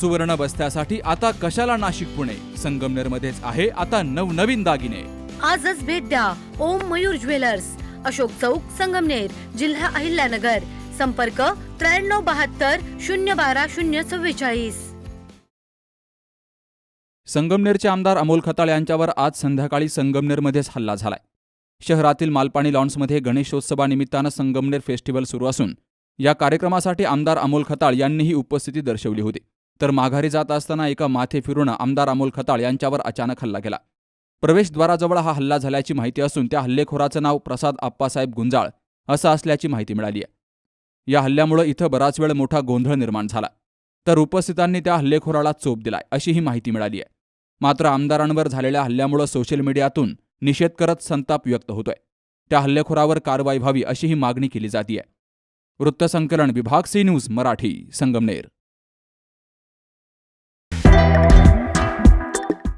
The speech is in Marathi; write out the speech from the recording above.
सुवर्ण बस्त्यासाठी आता कशाला नाशिक पुणे? संगमनेर मध्येच आहे आता नवनवीन दागिने. आजच भेट द्या ओम मयूर ज्वेलर्स. अशोक चौक संगमनेर जिल्हा अहिल्यानगर. संपर्क त्र्याण्णव बहात्तर शून्य बारा शून्य चव्वेचाळीस. संगमनेरचे आमदार अमोल खताळ यांच्यावर आज संध्याकाळी संगमनेरमध्येच हल्ला झालाय. शहरातील मालपाणी लॉन्समध्ये गणेशोत्सवानिमित्तानं संगमनेर फेस्टिवल सुरू असून या कार्यक्रमासाठी आमदार अमोल खताळ यांनीही उपस्थिती दर्शवली होती. तर माघारी जात असताना एका माथे फिरून आमदार अमोल खताळ यांच्यावर अचानक हल्ला केला. प्रवेशद्वाराजवळ हा हल्ला झाल्याची माहिती असून त्या हल्लेखोराचं नाव प्रसाद आप्पासाहेब गुंजाळ असं असल्याची माहिती मिळाली आहे. या हल्ल्यामुळं इथं बराच वेळ मोठा गोंधळ निर्माण झाला. तर उपस्थितांनी त्या हल्लेखोराला चोप दिलाय अशीही माहिती मिळाली आहे. मात्र आमदारांवर झालेल्या हल्ल्यामुळं सोशल मीडियातून निषेध करत संताप व्यक्त होतोय. त्या हल्लेखोरावर कारवाई व्हावी अशी ही मागणी केली जातीय. वृत्तसंकलन विभाग सी न्यूज मराठी संगमनेर.